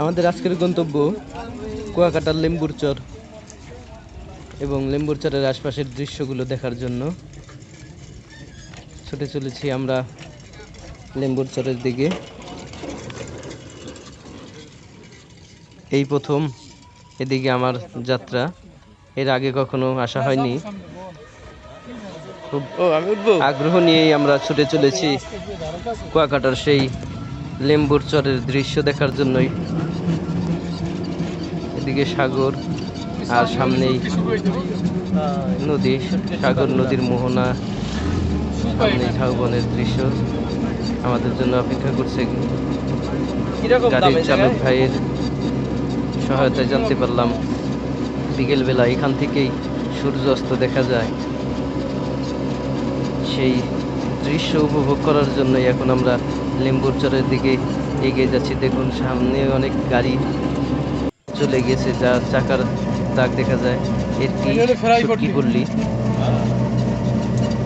আমাদের আজকের গন্তব্য কুয়াকাটার লেম্বুর চর এবং লেম্বুর চরের আশপাশের দৃশ্যগুলো দেখার জন্য। ছুটে চলেছি আমরা লেম্বুর চরের দিকে। এই প্রথম এদিকে আমার যাত্রা। এর আগে কখনো আসা হয়নি। খুব আগ্রহ নিয়েই আমরা ছুটে চলেছি কুয়াকাটার সেই লেম্বুর চরের দৃশ্য দেখার জন্যই। এদিকে সাগর আর সামনেই নদী সাগর নদীর মোহনা সামনে ঝাউবনের দৃশ্য। আমাদের জন্য অপেক্ষা করছে গাড়ির চালক ভাইয়ের সহায়তায় জানতে পারলাম বিকেলবেলা এখান থেকেই সূর্য অস্ত দেখা যায়। সেই দৃশ্য উপভোগ করার জন্যই এখন আমরা লেম্বুর চরের দিকে এগিয়ে যাচ্ছি। দেখুন সামনে অনেক গাড়ি চলে গেছে যা চাকার দাগ দেখা যায়। এটি কি বললি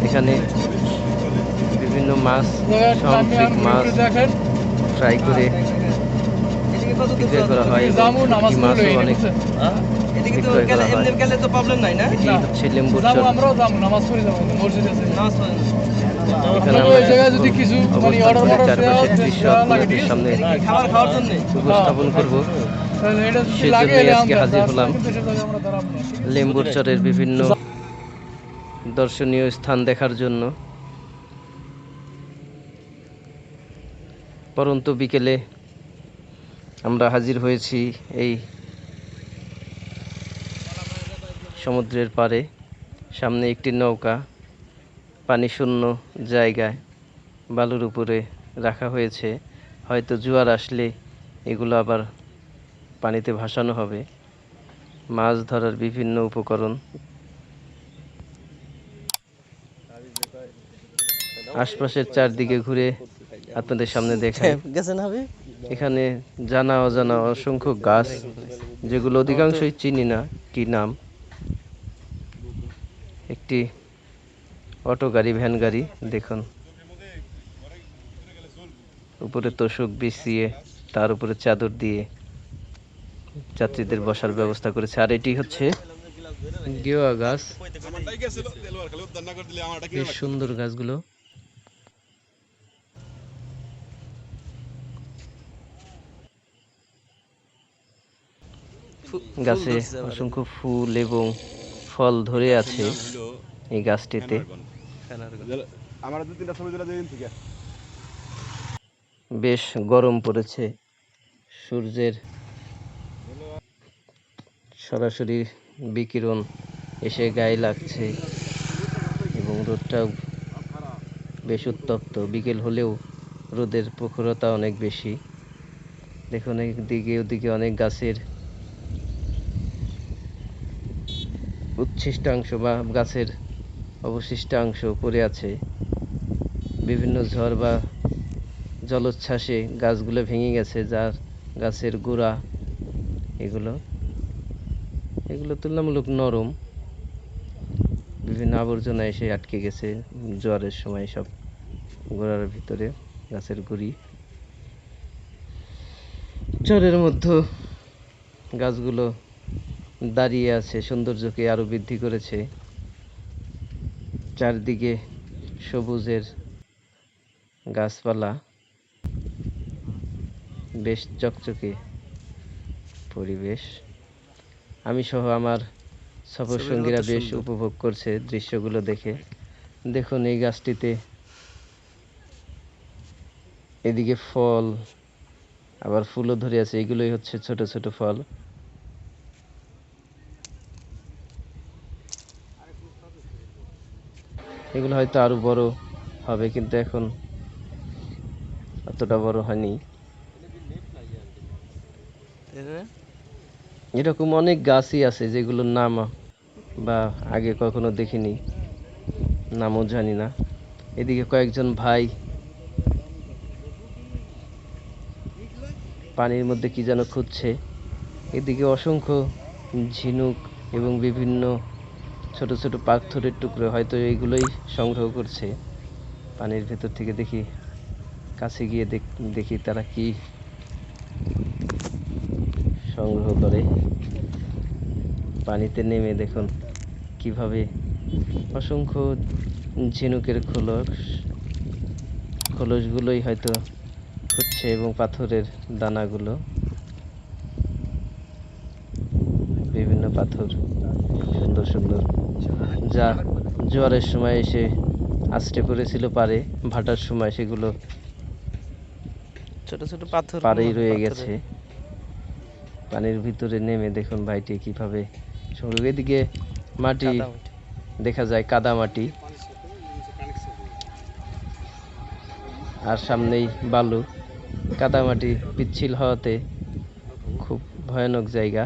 এখানে বিভিন্ন মাছ সামুদ্রিক মাছ ফ্রাই করে বিক্রয় করা হয়। এবং মাছও অনেক বিক্রয় করা হয়। এটি হচ্ছে লেম্বুর চর এখানে কিছু মানে দৃশ্য আপনাদের সামনে উপস্থাপন করব। সেজন্যই আজকে হাজির হলাম। লেম্বুর চরের বিভিন্ন দর্শনীয় স্থান দেখার জন্য। পরন্তু বিকেলে আমরা হাজির হয়েছি এই সমুদ্রের পাড়ে। সামনে একটি নৌকা। পানি শূন্য জায়গায় বালুর উপরে রাখা হয়েছে। হয়তো জোয়ার আসলে এগুলো আবার পানিতে ভাসানো হবে। মাছ ধরার বিভিন্ন উপকরণ। আশপাশের চারদিকে ঘুরে আপনাদের সামনে দেখায় এখানে জানা অজানা অসংখ্য গাছ যেগুলো অধিকাংশই চিনি না কি নাম? একটি অটো গাড়ি, ভ্যান গাড়ি, দেখুন। উপরে তোষক, বিছিয়ে, তার উপরে চাদর দিয়ে যাত্রীদের বসার ব্যবস্থা করেছে। আর এটি হচ্ছে গেওয়া গাছ। বেশ সুন্দর গাছগুলো। গাছে অসংখ্য ফুল এবং ফল ধরে আছে। এই গাছটিতে। বেশ গরম পড়েছে। সূর্যের সরাসরি বিকিরণ এসে গায়ে লাগছে এবং রোদটাও বেশ উত্তপ্ত। বিকেল হলেও রোদের প্রখরতা অনেক বেশি। দেখুন একদিকে ওদিকে অনেক গাছের উচ্ছিষ্টাংশ বা গাছের অবশিষ্টাংশ পড়ে আছে। বিভিন্ন ঝড় বা জলোচ্ছ্বাসে গাছগুলো ভেঙে গেছে, যার গাছের গোড়া এগুলো। এগুলো তুলনামূলক নরম। বিভিন্ন আবর্জনা এসে আটকে গেছে জ্বরের সময় সব গোড়ার ভিতরে, গাছের গুড়ি। চরের মধ্যে গাছগুলো দাঁড়িয়ে আছে, সৌন্দর্যকে আরও বৃদ্ধি করেছে। চারদিকে সবুজের গাছপালা বেশ চকচকে পরিবেশ। আমি সহ আমার সফর সঙ্গীরা বেশ উপভোগ করছে দৃশ্যগুলো দেখে। দেখুন এই গাছটিতে এদিকে ফল আবার ফুলও ধরে আছে। এগুলোই হচ্ছে ছোট ছোট ফল। এগুলো হয়তো আরও বড় হবে কিন্তু এখন অতটা বড় হয়নি। এরকম অনেক গাছই আছে যেগুলোর নাম বা আগে কখনো দেখিনি নামও জানি না। এদিকে কয়েকজন ভাই পানির মধ্যে কি যেন খুঁজছে। এদিকে অসংখ্য ঝিনুক এবং বিভিন্ন ছোট ছোট পাথরের টুকরো হয়তো এইগুলোই সংগ্রহ করছে। পানির ভেতর থেকে দেখি, কাছে গিয়ে দেখ- তারা কি সংগ্রহ করে। পানিতে নেমে দেখুন কীভাবে অসংখ্য ঝিনুকের খোলস, খোলসগুলোই হয়তো খুঁজছে এবং পাথরের দানাগুলো। বিভিন্ন পাথর, সুন্দর সুন্দর যা জোয়ারের সময় এসে আছড়ে পড়েছিল পারে ভাটার সময় সেগুলো ছোট ছোট পাথর পাড়েই রয়ে গেছে। পানির ভিতরে নেমে দেখুন ভাইটি কীভাবে সংগ্রহ এদিকে মাটি দেখা যায় কাদা মাটি। আর সামনেই বালু। কাদামাটি পিচ্ছিল হওয়াতে খুব ভয়ানক জায়গা।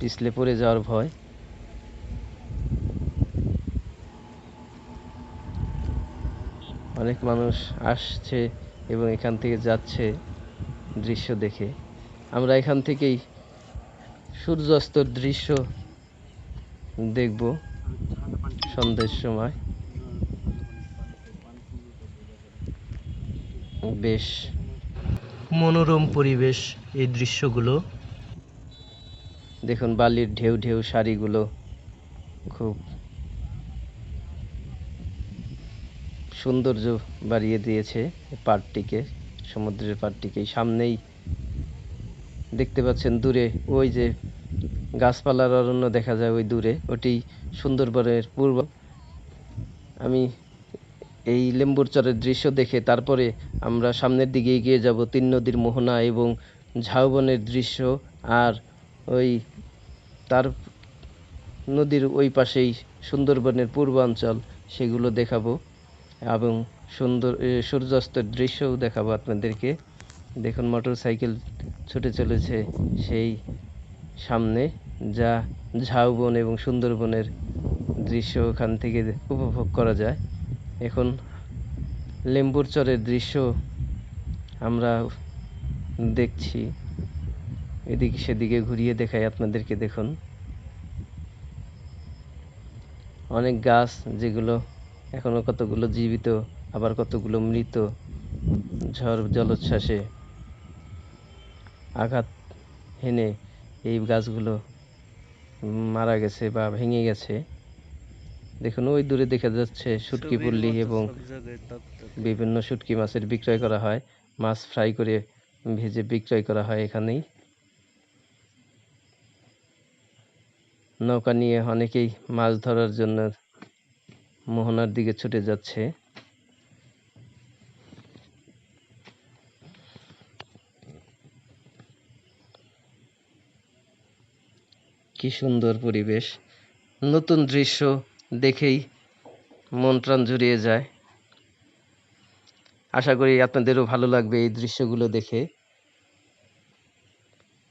পিছলে পড়ে যাওয়ার ভয়। অনেক মানুষ আসছে এবং এখান থেকে যাচ্ছে দৃশ্য দেখে। আমরা এখান থেকেই সূর্যাস্তর দৃশ্য দেখব সন্ধ্যের সময়। বেশ মনোরম পরিবেশ এই দৃশ্যগুলো। দেখুন বালির ঢেউ ঢেউ শাড়িগুলো খুব সৌন্দর্য বাড়িয়ে দিয়েছে পাড়টিকে সমুদ্রের এই সামনেই দেখতে পাচ্ছেন দূরে ওই যে গাছপালার অরণ্য দেখা যায় ওই দূরে, ওটি সুন্দরবনের পূর্ব। আমি এই লেম্বুর চরের দৃশ্য দেখে তারপরে আমরা সামনের দিকে এগিয়ে যাব তিন নদীর মোহনা এবং ঝাউবনের দৃশ্য আর ওই তার নদীর ওই পাশেই সুন্দরবনের পূর্বাঞ্চল, সেগুলো দেখাবো। এবং সুন্দর সূর্যাস্তের দৃশ্যও দেখাবো আপনাদেরকে। দেখুন মোটর সাইকেল ছুটে চলেছে সেই সামনে, যা ঝাউবন এবং সুন্দরবনের দৃশ্য ওখান থেকে উপভোগ করা যায়। এখন লেম্বুর চরের দৃশ্য আমরা দেখছি। এদিক সেদিকে ঘুরিয়ে দেখাই আপনাদেরকে, দেখুন। অনেক গাছ যেগুলো এখনও কতগুলো জীবিত আবার কতগুলো মৃত ঝড় জলোচ্ছ্বাসে আঘাত হেনে এই গাছগুলো মারা গেছে বা ভেঙে গেছে। দেখুন ওই দূরে দেখা যাচ্ছে শুটকি পল্লী এবং বিভিন্ন শুটকি মাছের বিক্রয় করা হয়। মাছ ফ্রাই করে ভেজে বিক্রয় করা হয় এখানেই। নৌকা নিয়ে অনেকেই মাছ ধরার জন্য মোহনার দিকে ছুটে যাচ্ছে। কি সুন্দর পরিবেশ। নতুন দৃশ্য দেখেই মন প্রাণ জুড়িয়ে যায়। আশা করি আপনাদেরও ভালো লাগবে এই দৃশ্যগুলো দেখে।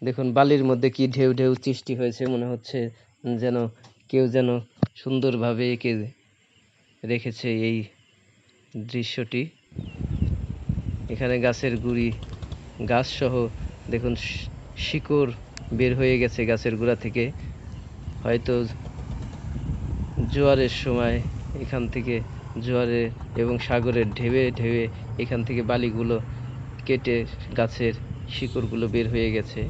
দেখুন, বালির মধ্যে কি ঢেউ ঢেউ সৃষ্টি হয়েছে। মনে হচ্ছে যেন কেউ যেন সুন্দরভাবে এঁকে রেখেছে এই দৃশ্যটি। এখানে গাছের গুড়ি, গাছ সহ দেখুন শিকড় বের হয়ে গেছে গাছের গোড়া থেকে। হয়তো জোয়ারের সময় এখান থেকে জোয়ারে এবং সাগরের ঢেউয়ে ঢেউয়ে এখান থেকে বালিগুলো কেটে গাছের শিকড়গুলো বের হয়ে গেছে।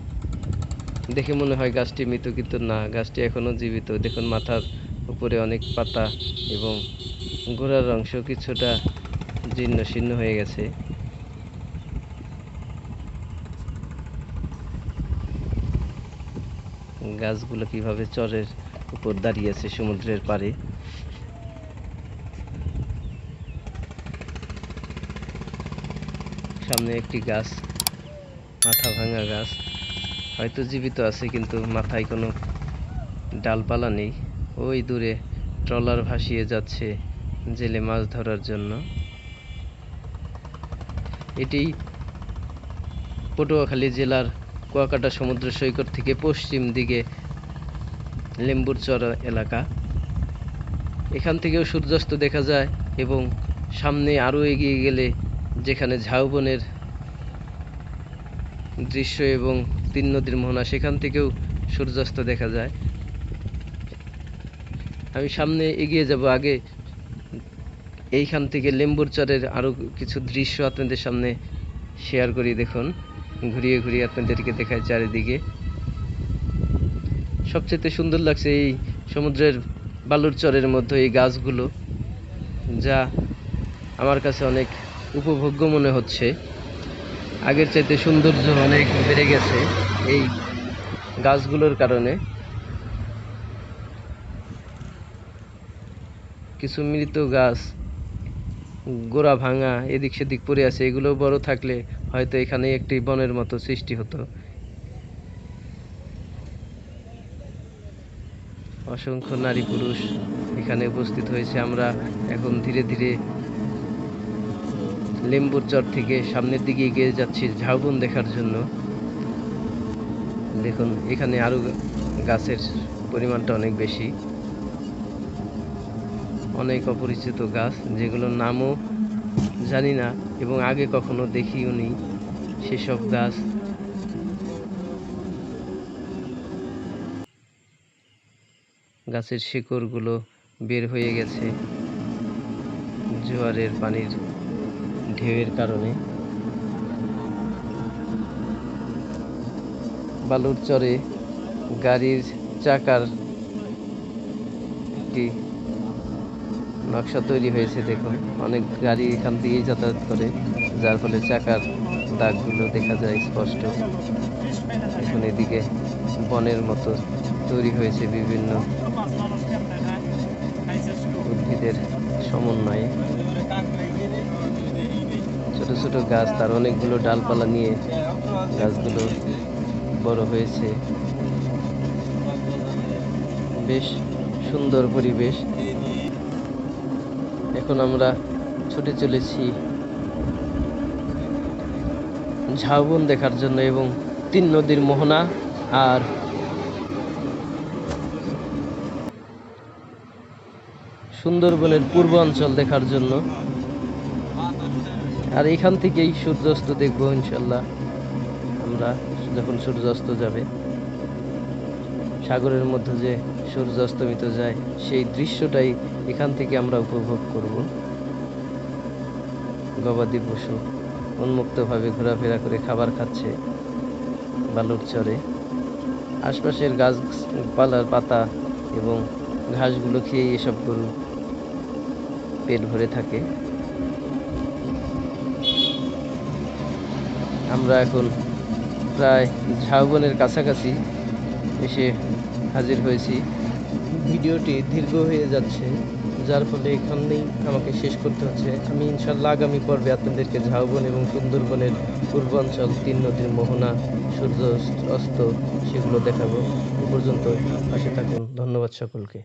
দেখে মনে হয় গাছটি মৃত কিন্তু না, গাছটি এখনও জীবিত। দেখুন মাথার উপরে অনেক পাতা এবং গোড়ার অংশ কিছুটা জীর্ণ শীর্ণ হয়ে গেছে। গাছগুলো কীভাবে চরের উপর দাঁড়িয়ে আছে সমুদ্রের পাড়ে? সামনে একটি গাছ, মাথা ভাঙা গাছ। হয়তো জীবিত আছে, কিন্তু মাথায় কোনো ডালপালা নেই। ওই দূরে ট্রলার ভাসিয়ে যাচ্ছে। জেলে মাছ ধরার জন্য। এটি পটুয়াখালী জেলার কুয়াকাটা সমুদ্র সৈকত থেকে পশ্চিম দিকে লেম্বুরচর এলাকা। এখান থেকেও সূর্যাস্ত দেখা যায় এবং সামনে আরও এগিয়ে গেলে যেখানে ঝাউবনের দৃশ্য এবং তিন নদীর মোহনা, সেখান থেকেও সূর্যাস্ত দেখা যায়। আমি সামনে এগিয়ে যাব আগে এইখান থেকে লেম্বুরচরের আরও কিছু দৃশ্য আপনাদের সামনে শেয়ার করি দেখুন। ঘুরিয়ে ঘুরিয়ে আপনাদেরকে দেখায় চারিদিকে। সবচেয়ে সুন্দর লাগছে এই সমুদ্রের বালুর চরের মধ্যে এই গাছগুলো, যা আমার কাছে অনেক উপভোগ্য মনে হচ্ছে। আগের চাইতে সৌন্দর্য অনেক বেড়ে গেছে এই গাছগুলোর কারণে। কিছু মৃত গাছ গোড়া ভাঙা, এদিক সেদিক পড়ে আছে, এগুলো বড় থাকলে হয়তো এখানে একটি বনের মতো সৃষ্টি হতো। অসংখ্য নারী পুরুষ এখানে উপস্থিত হয়েছে। আমরা এখন ধীরে ধীরে লেম্বুর চর থেকে সামনের দিকে এগিয়ে যাচ্ছি ঝাউবন দেখার জন্য। দেখুন, এখানে আরও গাছের পরিমাণটা অনেক বেশি। অনেক অপরিচিত গাছ, যেগুলোর নামও জানি না এবং আগে কখনো দেখিও নি সেসব গাছ। গাছের শিকড়গুলো বের হয়ে গেছে জোয়ারের পানির ঢেউয়ের কারণে। বালুর চরে গাড়ির চাকার একটি নকশা তৈরি হয়েছে, দেখুন। অনেক গাড়ি এখান দিয়েই যাতায়াত করে, যার ফলে চাকার দাগগুলো দেখা যায় স্পষ্ট। এখন এদিকে বনের মতো তৈরি হয়েছে বিভিন্ন উদ্ভিদের সমন্বয়ে। ছোট ছোট গাছ, তার অনেকগুলো ডালপালা নিয়ে গাছগুলো বড় হয়েছে। বেশ সুন্দর পরিবেশ। এখন আমরা ছুটে চলেছি ঝাউবন দেখার জন্য এবং তিন নদীর মোহনা আর সুন্দরবনের পূর্ব অঞ্চল দেখার জন্য। আর এখান থেকেই সূর্যাস্ত দেখব ইনশাল্লাহ। আমরা যখন সূর্যাস্ত যাবে, সাগরের মধ্যে যে সূর্য অস্তমিত যায়, সেই দৃশ্যটাই এখান থেকে আমরা উপভোগ করব। গবাদি পশু উন্মুক্তভাবে ঘোরাফেরা করে খাবার খাচ্ছে, বালুর চরে। আশপাশের গাছপালার পাতা এবং ঘাসগুলো খেয়ে এসব গরু পেট ভরে থাকে। আমরা এখন প্রায় ঝাউবনের কাছাকাছি এসে হাজির হয়েছি। ভিডিওটি দীর্ঘ হয়ে যাচ্ছে, যার ফলে এখানেই আমাকে শেষ করতে হচ্ছে। আমি ইনশাল্লাহ আগামী পর্বে আপনাদেরকে ঝাউবন এবং সুন্দরবনের পূর্বাঞ্চল, তিন নদীর মোহনা, সূর্য অস্ত, সেগুলো দেখাবো। পর্যন্ত পাশে থাকুন। ধন্যবাদ সকলকে।